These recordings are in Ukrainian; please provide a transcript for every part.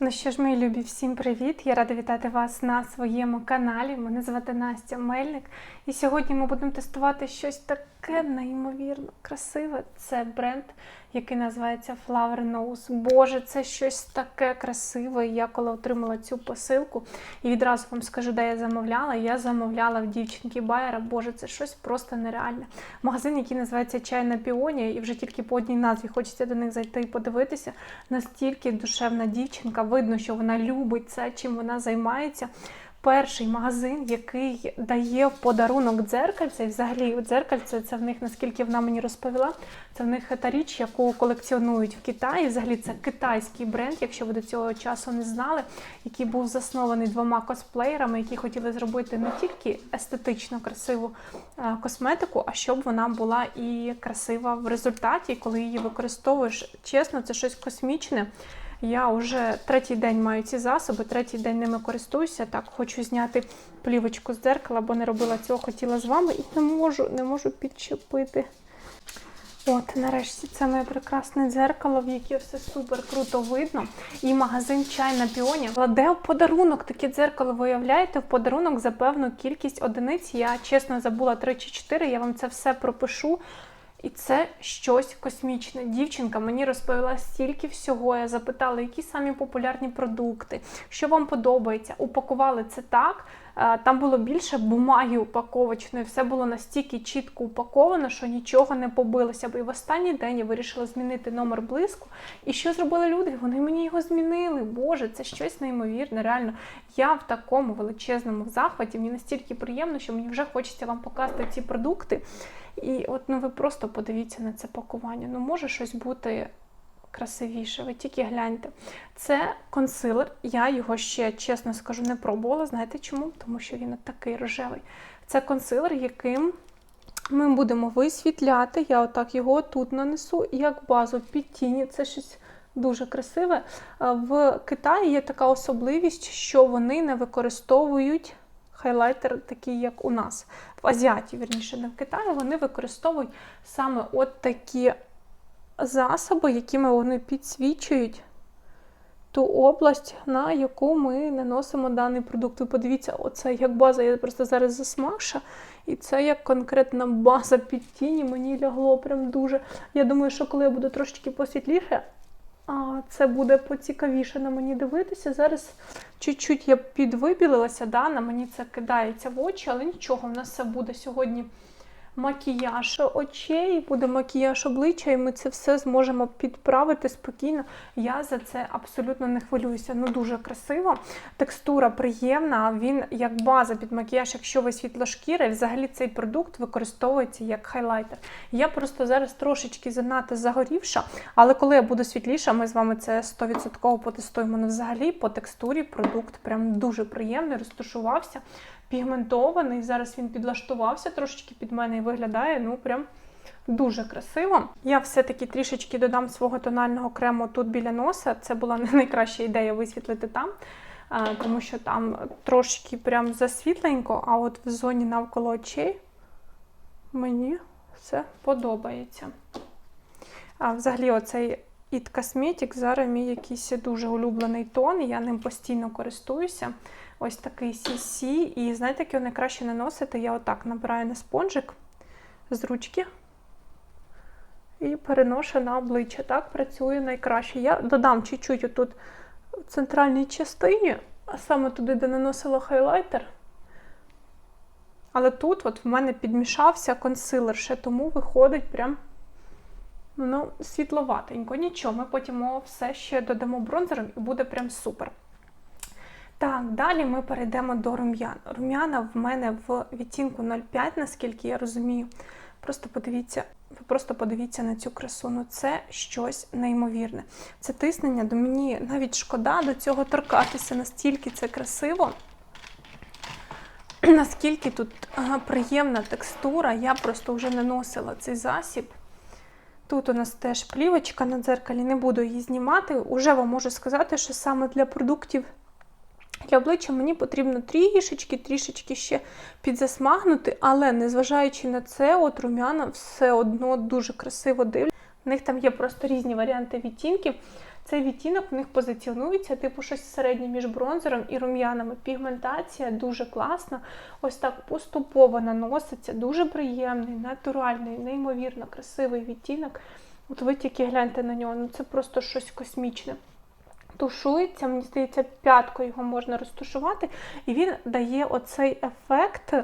Ну що ж, мої любі, всім привіт! Я рада вітати вас на своєму каналі. Мене звати Настя Мельник. І сьогодні ми будемо тестувати щось таке неймовірно красиве. Це бренд, який називається Flower Nose. Боже, це щось таке красиве. Я коли отримала цю посилку, і відразу вам скажу, де я замовляла. Я замовляла в дівчинки Байера. Боже, це щось просто нереальне. Магазин, який називається Чай на піоні, і вже тільки по одній назві хочеться до них зайти і подивитися. Настільки душевна дівчинка, видно, що вона любить це, чим вона займається. Перший магазин, який дає подарунок дзеркальце, і взагалі дзеркальце, це в них, наскільки вона мені розповіла, це в них та річ, яку колекціонують в Китаї. Взагалі це китайський бренд, якщо ви до цього часу не знали, який був заснований двома косплеєрами, які хотіли зробити не тільки естетично красиву е, косметику, а щоб вона була і красива в результаті, коли її використовуєш. Чесно, це щось космічне. Я вже третій день маю ці засоби, третій день ними користуюся. Так, хочу зняти плівочку з дзеркала, бо не робила цього, хотіла з вами і не можу, не можу підчепити. От, нарешті, це моє прекрасне дзеркало, в яке все супер круто видно. І магазин чай на піоні. Кладе в подарунок таке дзеркало, виявляєте, в подарунок за певну кількість одиниць. Я чесно забула 3 чи 4, я вам це все пропишу. І це щось космічне. Дівчинка мені розповіла стільки всього. Я запитала, які самі популярні продукти, що вам подобається. Упакували це так. е, Там було більше бумаги упаковочної, все було настільки чітко упаковано, що нічого не побилося. Бо і в останній день я вирішила змінити номер блиску. І що зробили люди? Вони мені його змінили. Боже, це щось неймовірне. Реально, я в такому величезному захваті. Мені настільки приємно, що мені вже хочеться вам показати ці продукти. І от ну ви просто подивіться на це пакування. Ну може щось бути красивіше. Ви тільки гляньте. Це консилер. Я його ще, чесно скажу, не пробувала. Знаєте чому? Тому що він такий рожевий. Це консилер, яким ми будемо висвітляти. Я отак його тут нанесу, як базу під тіні. Це щось. Дуже красиве. В Китаї є така особливість, що вони не використовують хайлайтер, такий, як у нас. В Азіаті, вірніше, не в Китаї, вони використовують саме от такі засоби, якими вони підсвічують ту область, на яку ми наносимо даний продукт. Ви подивіться, оце як база, я просто зараз засмакша. І це як конкретна база під тіні, мені лягло прям дуже. Я думаю, що коли я буду трошечки посвітліше, це буде поцікавіше на мені дивитися. Зараз чуть-чуть я підвибілилася, да, на мені це кидається в очі, але нічого, в нас все буде сьогодні макіяж очей, буде макіяж обличчя, і ми це все зможемо підправити спокійно. Я за це абсолютно не хвилююся. Ну дуже красиво. Текстура приємна. Він як база під макіяж, якщо ви світлошкіра, взагалі цей продукт використовується як хайлайтер. Я просто зараз трошечки занадто загорівша, але коли я буду світліша, ми з вами це 100% потестуємо. Ну, взагалі по текстурі продукт прям дуже приємний, розташувався пігментований. Зараз він підлаштувався трошечки під мене виглядає, ну прям. Дуже красиво. Я все-таки трішечки додам свого тонального крему тут біля носа. Це була не найкраща ідея висвітлити там, тому що там трошки прям засвітленько, а от в зоні навколо очей мені все подобається. А взагалі, оцей It Cosmetics зараз мій якийсь дуже улюблений тон, я ним постійно користуюся. Ось такий CC. І знаєте, як його найкраще наносити? Я отак набираю на спонжик з ручки і переношу на обличчя. Так працює найкраще. Я додам чуть-чуть отут в центральній частині, а саме туди, де наносила хайлайтер. Але тут от в мене підмішався консилер, ще тому виходить прям ну, світловатенько. Нічого, ми потім все ще додамо бронзером і буде прям супер. Так, далі ми перейдемо до рум'ян. Рум'яна в мене в відтінку 0,5, наскільки я розумію. Просто подивіться, ви просто подивіться на цю красу. Ну це щось неймовірне. Це тиснення до мені навіть шкода до цього торкатися, настільки це красиво. Наскільки тут приємна текстура, я просто вже наносила цей засіб. Тут у нас теж плівочка на дзеркалі, не буду її знімати. Уже вам можу сказати, що саме для продуктів для обличчя мені потрібно трішечки, трішечки ще підзасмагнути, але незважаючи на це, от рум'яна все одно дуже красиво дивляться. В них там є просто різні варіанти відтінків. Цей відтінок в них позиціонується, типу щось середнє між бронзером і рум'янами. Пігментація дуже класна. Ось так поступово наноситься. Дуже приємний, натуральний, неймовірно красивий відтінок. От ви тільки гляньте на нього, ну це просто щось космічне. Тушується, мені здається, п'яткою його можна розтушувати, і він дає оцей ефект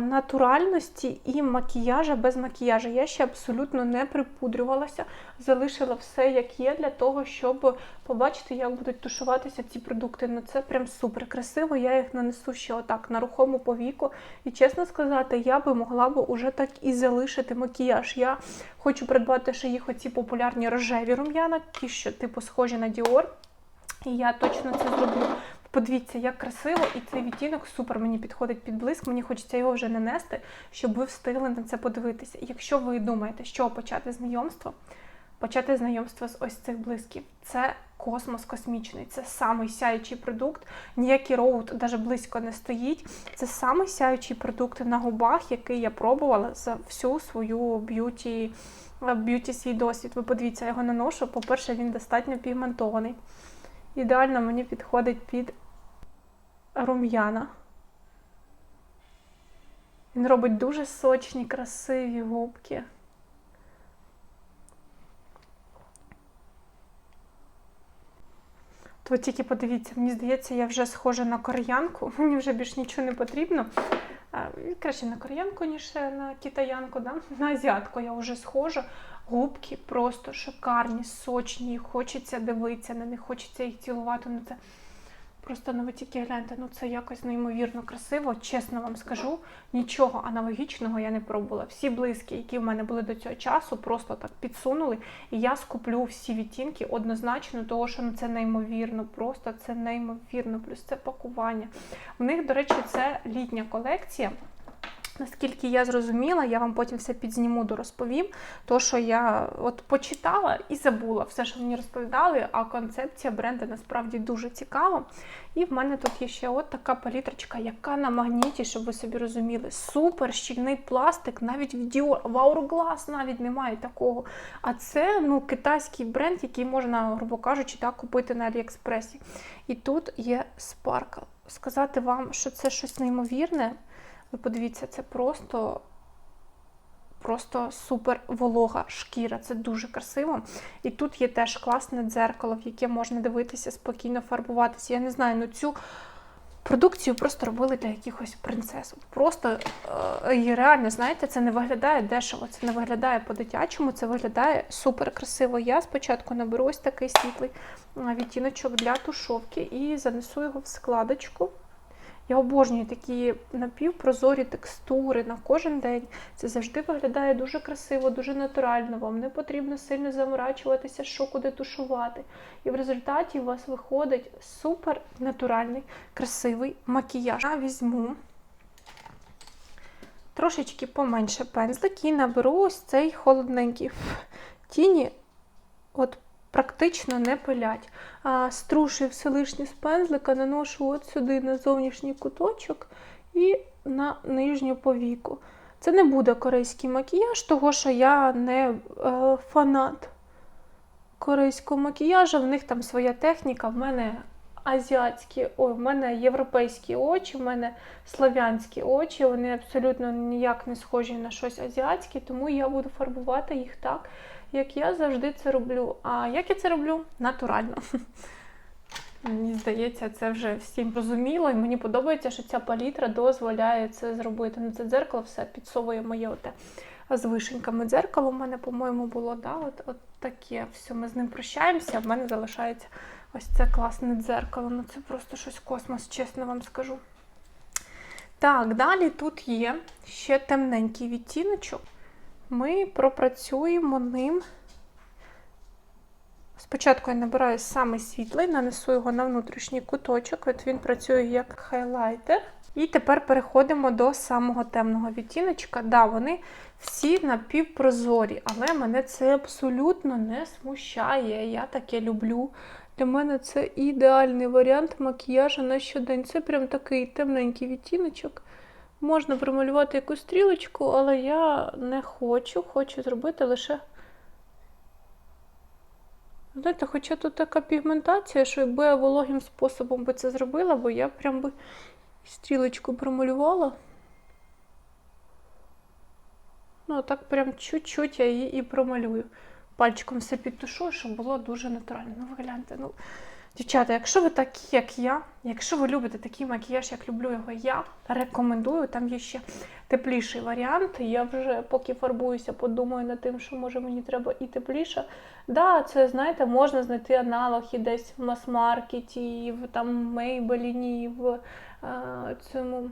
натуральності і макіяжа без макіяжу. Я ще абсолютно не припудрювалася, залишила все як є для того, щоб побачити, як будуть тушуватися ці продукти. Ну це прям супер красиво. Я їх нанесу ще отак на рухому повіку. І чесно сказати, я би могла би уже так і залишити макіяж. Я хочу придбати ще їх оці популярні рожеві рум'яна, ті, що типу схожі на Dior. І я точно це зроблю. Подивіться, як красиво, і цей відтінок супер мені підходить під блиск. Мені хочеться його вже нанести, щоб ви встигли на це подивитися. Якщо ви думаєте, що почати знайомство, почати знайомство з ось цих блисків. Це космос космічний, це самий сяючий продукт. Ніякий роут навіть близько не стоїть. Це самий сяючий продукт на губах, який я пробувала за всю свою б'юті, б'юті свій досвід. Ви подивіться, я його наношу. По-перше, він достатньо пігментований. Ідеально мені підходить під рум'яна. Він робить дуже сочні, красиві губки. То тільки подивіться, мені здається, я вже схожа на кореянку, мені вже більш нічого не потрібно. Краще на кореянку, ніж на китаянку, да? на азіатку я вже схожа. Губки просто шикарні, сочні, хочеться дивитися на них, хочеться їх цілувати. Ну це Просто ну ви гляньте, ну це якось неймовірно красиво, чесно вам скажу. Нічого аналогічного я не пробувала. Всі близькі, які в мене були до цього часу, просто так підсунули. І я скуплю всі відтінки однозначно, того що ну це неймовірно, просто це неймовірно, плюс це пакування. В них, до речі, це літня колекція. Наскільки я зрозуміла, я вам потім все підзніму до розповім. То, що я от почитала і забула все, що мені розповідали, а концепція бренду насправді дуже цікава. І в мене тут є ще от така палітрочка, яка на магніті, щоб ви собі розуміли, супер щільний пластик, навіть в Dior, в Hourglass навіть немає такого. А це ну, китайський бренд, який можна, грубо кажучи, так, купити на Аліекспресі. І тут є Sparkle. Сказати вам, що це щось неймовірне. Ви подивіться, це просто просто супер волога шкіра, це дуже красиво. І тут є теж класне дзеркало, в яке можна дивитися, спокійно фарбуватися. Я не знаю, ну цю продукцію просто робили для якихось принцес. Просто е, реально, знаєте, це не виглядає дешево, це не виглядає по-дитячому, це виглядає супер красиво. Я спочатку наберу ось такий світлий відтіночок для тушовки і занесу його в складочку. Я обожнюю такі напівпрозорі текстури на кожен день. Це завжди виглядає дуже красиво, дуже натурально. Вам не потрібно сильно заморачуватися, що куди тушувати. І в результаті у вас виходить супер натуральний, красивий макіяж. Я візьму трошечки поменше пензлик і наберу ось цей холодненький тіні. От практично не пилять. Струшую все лишнє з пензлика, наношу от сюди на зовнішній куточок і на нижню повіку. Це не буде корейський макіяж, того що я не е, фанат корейського макіяжу, в них там своя техніка, в мене азіатські, ой, в мене європейські очі, в мене славянські очі, вони абсолютно ніяк не схожі на щось азіатське, тому я буду фарбувати їх так, як я завжди це роблю. А як я це роблю? Натурально. Мені здається, це вже всім зрозуміло, і мені подобається, що ця палітра дозволяє це зробити. Ну, це дзеркало все підсовує моє оте з вишеньками дзеркало. У мене, по-моєму, було да, от, от таке. Все, ми з ним прощаємося, а в мене залишається ось це класне дзеркало. Ну це просто щось космос, чесно вам скажу. Так, далі тут є ще темненький відтіночок ми пропрацюємо ним. Спочатку я набираю саме світлий, нанесу його на внутрішній куточок, от він працює як хайлайтер. І тепер переходимо до самого темного відтіночка. Да, вони всі напівпрозорі, але мене це абсолютно не смущає. Я таке люблю. Для мене це ідеальний варіант макіяжу на щодень. Це прям такий темненький відтіночок. Можна промалювати якусь стрілочку, але я. не хочу, хочу зробити лише Знаєте, хоча тут така пігментація, що якби я вологим способом би це зробила, бо я прям би стрілочку промалювала. Ну, так прям чуть-чуть я її і промалюю. Пальчиком все підтушу, щоб було дуже натурально. Ну, ви гляньте, ну. Дівчата, якщо ви такі, як я, якщо ви любите такий макіяж, як люблю його я, рекомендую. Там є ще тепліший варіант. Я вже поки фарбуюся, подумаю над тим, що може мені треба і тепліше. Да, це знаєте, можна знайти аналог і десь в мас-маркеті, в там Мейбеліні, в е, цьому.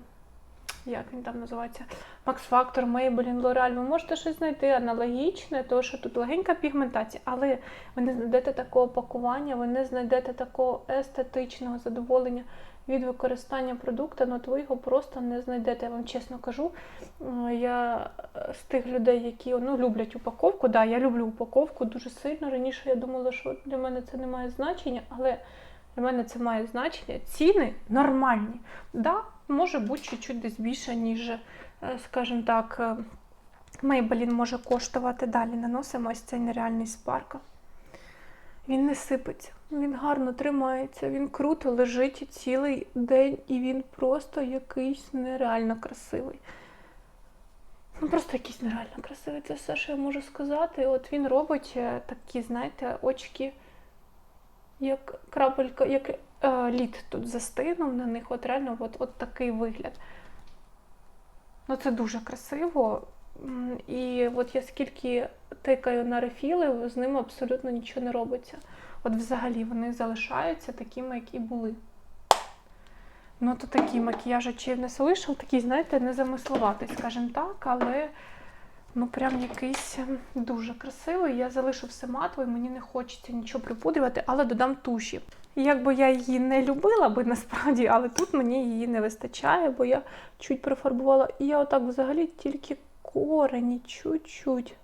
Як він там називається? Max Factor, Maybelline, L'Oreal. Ви можете щось знайти аналогічне, тому що тут легенька пігментація, але ви не знайдете такого пакування, ви не знайдете такого естетичного задоволення від використання продукту, ну от ви його просто не знайдете. Я вам чесно кажу. Е, Я з тих людей, які ну, люблять упаковку. Да, я люблю упаковку дуже сильно. Раніше я думала, що для мене це не має значення, але для мене це має значення. Ціни нормальні. Да, може бути чуть-чуть десь більше, ніж, е, скажімо так, Maybelline може коштувати. Далі наносимо ось цей нереальний спарка. Він не сипеться, він гарно тримається, він круто лежить цілий день, і він просто якийсь нереально красивий. Ну, просто якийсь нереально красивий. Це все, що я можу сказати. От він робить е, такі, знаєте, очки, як крапелька, як лід тут застигнув на них. От реально от, от такий вигляд. Ну, це дуже красиво. І от я скільки тикаю на рефіли, з ними абсолютно нічого не робиться. От взагалі вони залишаються такими, які були. Ну, то такий макіяж очевидно вийшов, такий, знаєте, незамисловатий, скажімо так, але ну прям якийсь ем, дуже красивий. Я залишу все матове, мені не хочеться нічого припудрювати, але додам туші. Якби я її не любила би насправді, але тут мені її не вистачає, бо я чуть профарбувала. І я отак взагалі тільки корені, чуть-чуть.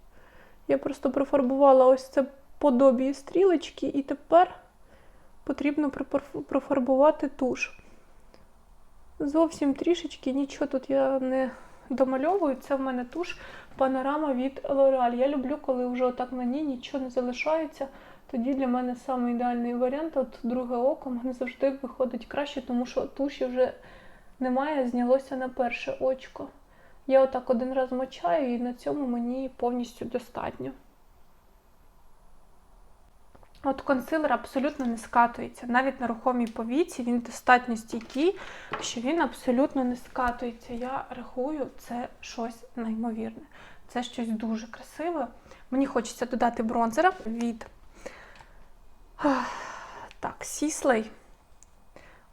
Я просто профарбувала ось це подобіє стрілочки, і тепер потрібно профарбувати туш. Зовсім трішечки, нічого тут я не домальовую. Це в мене туш панорама від Лореаль. Я люблю, коли вже отак на ній нічого не залишається. Тоді для мене саме ідеальний варіант. От друге око мене завжди виходить краще, тому що туші вже немає, знялося на перше очко. Я отак один раз мочаю, і на цьому мені повністю достатньо. От консилер абсолютно не скатується. Навіть на рухомій повіці він достатньо стійкий, що він абсолютно не скатується. Я рахую, це щось неймовірне. Це щось дуже красиве. Мені хочеться додати бронзера від так, Сіслей.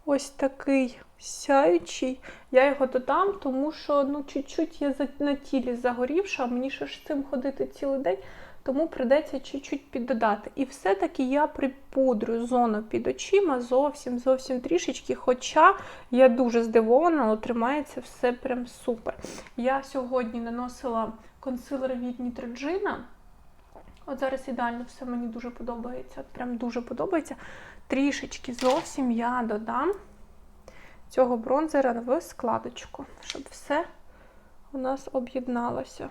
Ось такий сяючий. Я його додам, тому що ну, чуть-чуть я на тілі загорівша, а мені ще ж цим ходити цілий день, тому придеться чуть-чуть піддодати. І все-таки я припудрю зону під очима зовсім зовсім трішечки. Хоча я дуже здивована, але тримається все прям супер. Я сьогодні наносила консилер від Neutrogena. От зараз ідеально все мені дуже подобається. От прям дуже подобається. Трішечки зовсім я додам цього бронзера в складочку, щоб все у нас об'єдналося.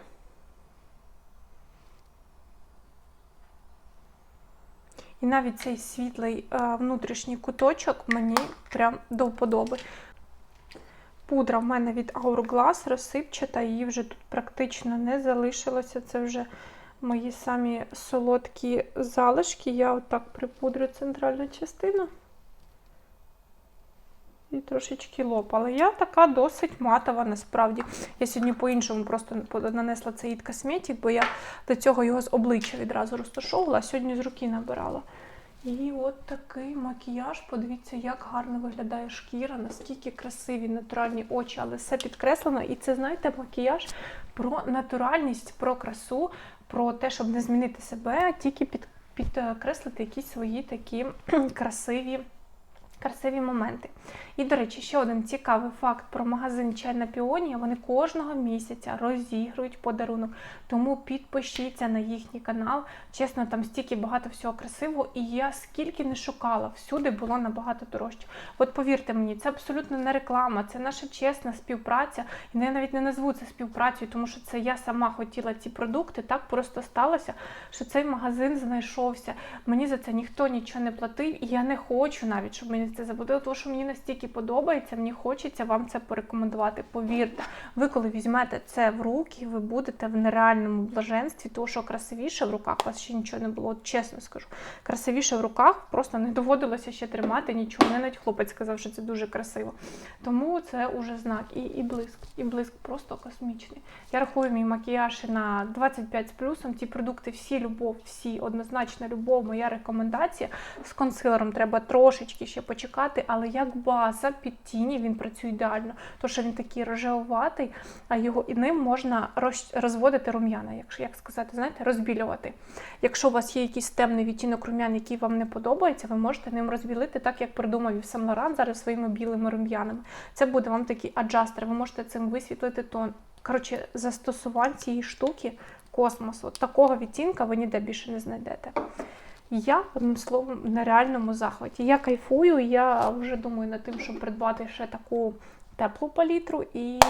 І навіть цей світлий е, внутрішній куточок мені прям до вподоби. Пудра в мене від Hourglass розсипчата, її вже тут практично не залишилося. Це вже мої самі солодкі залишки. Я отак припудрю центральну частину. І трошечки лоб. Але я така досить матова насправді. Я сьогодні по-іншому просто нанесла цей Cosmetic, бо я до цього його з обличчя відразу розташовувала, а сьогодні з руки набирала. І от такий макіяж. Подивіться, як гарно виглядає шкіра, наскільки красиві натуральні очі, але все підкреслено. І це, знаєте, макіяж про натуральність, про красу, про те, щоб не змінити себе, а тільки під, підкреслити якісь свої такі красиві красиві моменти. І, до речі, ще один цікавий факт про магазин Чайна Піонія. Вони кожного місяця розігрують подарунок. Тому підпишіться на їхній канал. Чесно, там стільки багато всього красивого, і я скільки не шукала, всюди було набагато дорожче. От повірте мені, це абсолютно не реклама, це наша чесна співпраця. І я навіть не назву це співпрацею, тому що це я сама хотіла ці продукти. Так просто сталося, що цей магазин знайшовся. Мені за це ніхто нічого не платив, і я не хочу навіть, щоб мені це заплатили, тому що мені настільки подобається, мені хочеться вам це порекомендувати. Повірте, ви коли візьмете це в руки, ви будете в нереальному блаженстві, тому що красивіше в руках у вас ще нічого не було. Чесно скажу, красивіше в руках просто не доводилося ще тримати нічого. Мене навіть хлопець сказав, що це дуже красиво. Тому це уже знак. І, і блиск, і блиск просто космічний. Я рахую мій макіяж на 25 з плюсом. Ці продукти всі любов, всі однозначно любов. Моя рекомендація з консилером треба трошечки ще почекати, але як база під тіні він працює ідеально, тому що він такий рожевуватий, а його і ним можна розводити рум'яна, якщо як сказати, знаєте, розбілювати. Якщо у вас є якийсь темний відтінок рум'ян, який вам не подобається, ви можете ним розбілити, так як придумав Ів Лоран зараз своїми білими рум'янами. Це буде вам такий аджастер. Ви можете цим висвітлити тон. Коротше, застосувань цієї штуки космосу. Такого відтінка ви ніде більше не знайдете. Я, одним словом, в нереальному захваті. Я кайфую, я вже думаю над тим, щоб придбати ще таку теплу палітру і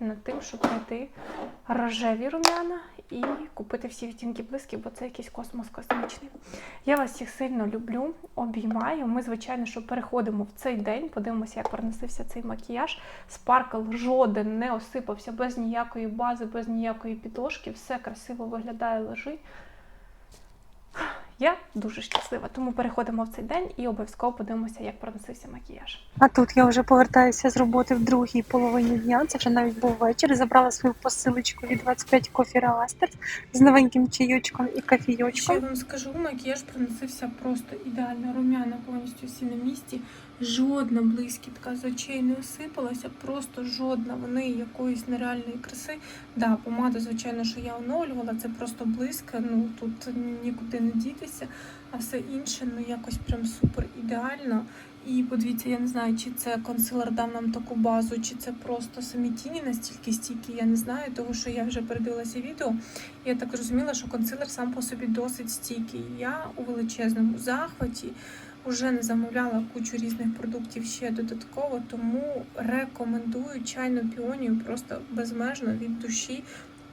над тим, щоб знайти рожеві рум'яна і купити всі відтінки блисків, бо це якийсь космос космічний. Я вас всіх сильно люблю, обіймаю. Ми, звичайно, що переходимо в цей день, подивимося, як проносився цей макіяж. Спаркл жоден не осипався без ніякої бази, без ніякої підложки. Все красиво виглядає, лежить. Я дуже щаслива, тому переходимо в цей день і обов'язково подивимося, як проносився макіяж. А тут я вже повертаюся з роботи в другій половині дня. Це вже навіть був вечір. Забрала свою посилочку від 25 Coffee Roasters з новеньким чайочком і Ще вам скажу, макіяж проносився просто ідеально. Рум'яна повністю всі на місці. Жодна блискітка з очей не осипалася, просто жодна. Вони якоїсь нереальної краси. Да, помаду, звичайно, що я оновлювала, це просто близько, ну тут нікуди не дітися, а все інше ну якось прям супер ідеально. І подивіться, я не знаю, чи це консилер дав нам таку базу, чи це просто самі тіні настільки стійкі, я не знаю, тому що я вже передивилася відео. Я так зрозуміла, що консилер сам по собі досить стійкий. Я у величезному захваті вже не замовляла кучу різних продуктів ще додатково, тому рекомендую чайну піонію просто безмежно від душі,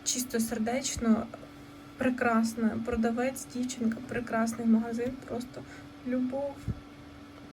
чисто сердечно. Прекрасна продавець, дівчинка, прекрасний магазин, просто любов.